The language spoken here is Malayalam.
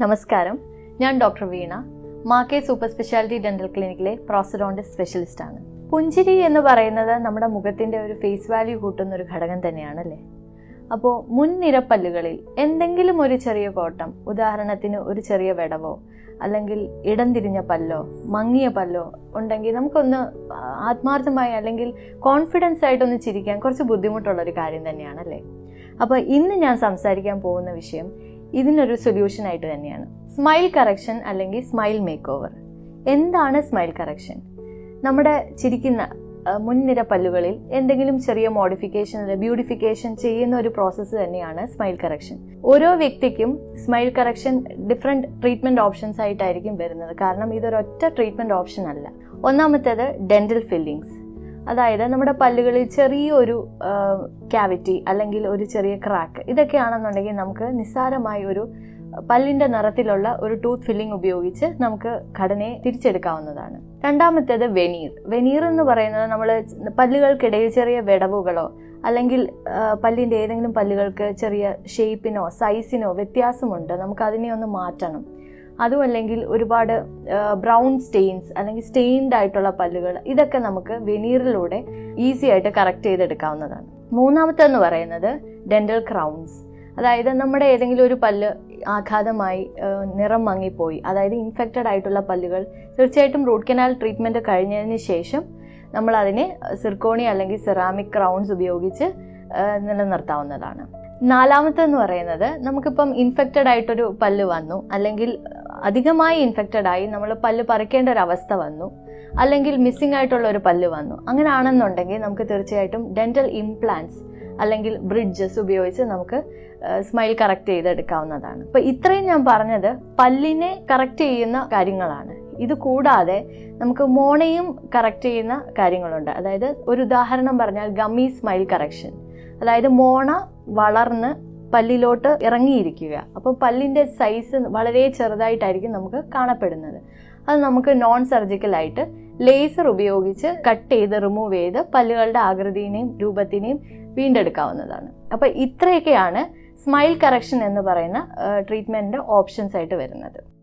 നമസ്കാരം. ഞാൻ ഡോക്ടർ വീണ. മാക്കെ സൂപ്പർ സ്പെഷ്യാലിറ്റി ഡെന്റൽ ക്ലിനിക്കിലെ പ്രോസഡോണ്ടിസ്റ്റ് സ്പെഷ്യലിസ്റ്റ് ആണ് പുഞ്ചിരി എന്ന് പറയുന്നത് നമ്മുടെ മുഖത്തിന്റെ ഒരു ഫേസ് വാല്യൂ കൂട്ടുന്ന ഒരു ഘടകം തന്നെയാണ് അല്ലേ? അപ്പോൾ മുൻനിര പല്ലുകളിൽ എന്തെങ്കിലും ഒരു ചെറിയ കോട്ടം ഉദാഹരണത്തിന് ഒരു ചെറിയ വിടവോ അല്ലെങ്കിൽ ഇടം തിരിഞ്ഞ പല്ലോ മങ്ങിയ പല്ലോ ഉണ്ടെങ്കിൽ നമുക്കൊന്ന് ആത്മാർത്ഥമായി അല്ലെങ്കിൽ കോൺഫിഡൻസ് ആയിട്ടൊന്ന് ചിരിക്കാൻ കുറച്ച് ബുദ്ധിമുട്ടുള്ള ഒരു കാര്യം തന്നെയാണ് അല്ലേ? അപ്പോൾ ഇന്ന് ഞാൻ സംസാരിക്കാൻ പോകുന്ന വിഷയം ഇതിനൊരു സൊല്യൂഷൻ ആയിട്ട് തന്നെയാണ്. സ്മൈൽ കറക്ഷൻ അല്ലെങ്കിൽ സ്മൈൽ മേക്ക് ഓവർ എന്താണ് സ്മൈൽ കറക്ഷൻ നമ്മുടെ ചിരിക്കുന്ന മുൻനിര പല്ലുകളിൽ എന്തെങ്കിലും ചെറിയ മോഡിഫിക്കേഷൻ അല്ലെങ്കിൽ ബ്യൂട്ടിഫിക്കേഷൻ ചെയ്യുന്ന ഒരു പ്രോസസ്സ് തന്നെയാണ് സ്മൈൽ കറക്ഷൻ ഓരോ വ്യക്തിക്കും smile correction different treatment options ആയിട്ടായിരിക്കും വരുന്നത്. കാരണം ഇതൊരൊറ്റ ട്രീറ്റ്മെന്റ് ഓപ്ഷൻ അല്ല. ഒന്നാമത്തേത് ഡെന്റൽ ഫില്ലിങ്സ് അതായത് നമ്മുടെ പല്ലുകളിൽ ചെറിയൊരു ക്യാവിറ്റി അല്ലെങ്കിൽ ഒരു ചെറിയ ക്രാക്ക് ഇതൊക്കെയാണെന്നുണ്ടെങ്കിൽ നമുക്ക് നിസ്സാരമായി ഒരു പല്ലിന്റെ നിറത്തിലുള്ള ഒരു ടൂത്ത് ഫില്ലിംഗ് ഉപയോഗിച്ച് നമുക്ക് ഘടനയെ തിരിച്ചെടുക്കാവുന്നതാണ്. രണ്ടാമത്തേത് വെനീർ വെനീർ എന്ന് പറയുന്നത് നമ്മൾ പല്ലുകൾക്കിടയിൽ ചെറിയ വിടവുകളോ അല്ലെങ്കിൽ പല്ലിന്റെ ഏതെങ്കിലും പല്ലുകൾക്ക് ചെറിയ ഷേപ്പിനോ സൈസിനോ വ്യത്യാസമുണ്ട്. നമുക്ക് അതിനെ ഒന്ന് മാറ്റണം. അതും അല്ലെങ്കിൽ ഒരുപാട് ബ്രൗൺ സ്റ്റെയിൻസ് അല്ലെങ്കിൽ സ്റ്റെയിൻഡ് ആയിട്ടുള്ള പല്ലുകൾ ഇതൊക്കെ നമുക്ക് വെനീറിലൂടെ ഈസി ആയിട്ട് കറക്റ്റ് ചെയ്തെടുക്കാവുന്നതാണ്. മൂന്നാമത്തെന്ന് പറയുന്നത് ഡെന്റൽ ക്രൗൺസ് അതായത് നമ്മുടെ ഏതെങ്കിലും ഒരു പല്ല് ആഘാതമായി നിറം മങ്ങിപ്പോയി അതായത് ഇൻഫെക്റ്റഡ് ആയിട്ടുള്ള പല്ലുകൾ തീർച്ചയായിട്ടും റൂട്ട് കനാൽ ട്രീറ്റ്മെന്റ് കഴിഞ്ഞതിന് ശേഷം നമ്മൾ അതിനെ സിർക്കോണി അല്ലെങ്കിൽ സെറാമിക് ക്രൗൺസ് ഉപയോഗിച്ച് നിലനിർത്താവുന്നതാണ് നിലനിർത്താവുന്നതാണ്. നാലാമത്തെന്ന് പറയുന്നത് നമുക്കിപ്പം ഇൻഫെക്റ്റഡ് ആയിട്ടൊരു പല്ല് വന്നു അല്ലെങ്കിൽ അധികമായി ഇൻഫെക്റ്റഡ് ആയി നമ്മൾ പല്ല് പറിക്കേണ്ട ഒരു അവസ്ഥ വന്നു. അല്ലെങ്കിൽ മിസ്സിംഗ് ആയിട്ടുള്ള ഒരു പല്ല് വന്നു. അങ്ങനെ ആണെന്നുണ്ടെങ്കിൽ നമുക്ക് തീർച്ചയായിട്ടും ഡെന്റൽ ഇംപ്ലാന്റ്സ് അല്ലെങ്കിൽ ബ്രിഡ്ജസ് ഉപയോഗിച്ച് നമുക്ക് സ്മൈൽ കറക്റ്റ് ചെയ്തെടുക്കാവുന്നതാണ്. അപ്പൊ ഇത്രയും ഞാൻ പറഞ്ഞത് പല്ലിനെ കറക്റ്റ് ചെയ്യുന്ന കാര്യങ്ങളാണ്. ഇത് കൂടാതെ നമുക്ക് മോണയും കറക്റ്റ് ചെയ്യുന്ന കാര്യങ്ങളുണ്ട്. അതായത് ഒരു ഉദാഹരണം പറഞ്ഞാൽ ഗമ്മി സ്മൈൽ കറക്ഷൻ അതായത് മോണ വളർന്ന് പല്ലിലോട്ട് ഇറങ്ങിയിരിക്കുക. അപ്പോൾ പല്ലിന്റെ സൈസ് വളരെ ചെറുതായിട്ടായിരിക്കും നമുക്ക് കാണപ്പെടുന്നത്. അത് നമുക്ക് നോൺ സർജിക്കലായിട്ട് ലേസർ ഉപയോഗിച്ച് കട്ട് ചെയ്ത് റിമൂവ് ചെയ്ത് പല്ലുകളുടെ ആകൃതിയെയും രൂപത്തിനെയും വീണ്ടെടുക്കാവുന്നതാണ്. അപ്പോൾ ഇത്രയൊക്കെയാണ് സ്മൈൽ കറക്ഷൻ എന്ന് പറയുന്ന ട്രീറ്റ്മെന്റിന്റെ ഓപ്ഷൻസ് ആയിട്ട് വരുന്നത്.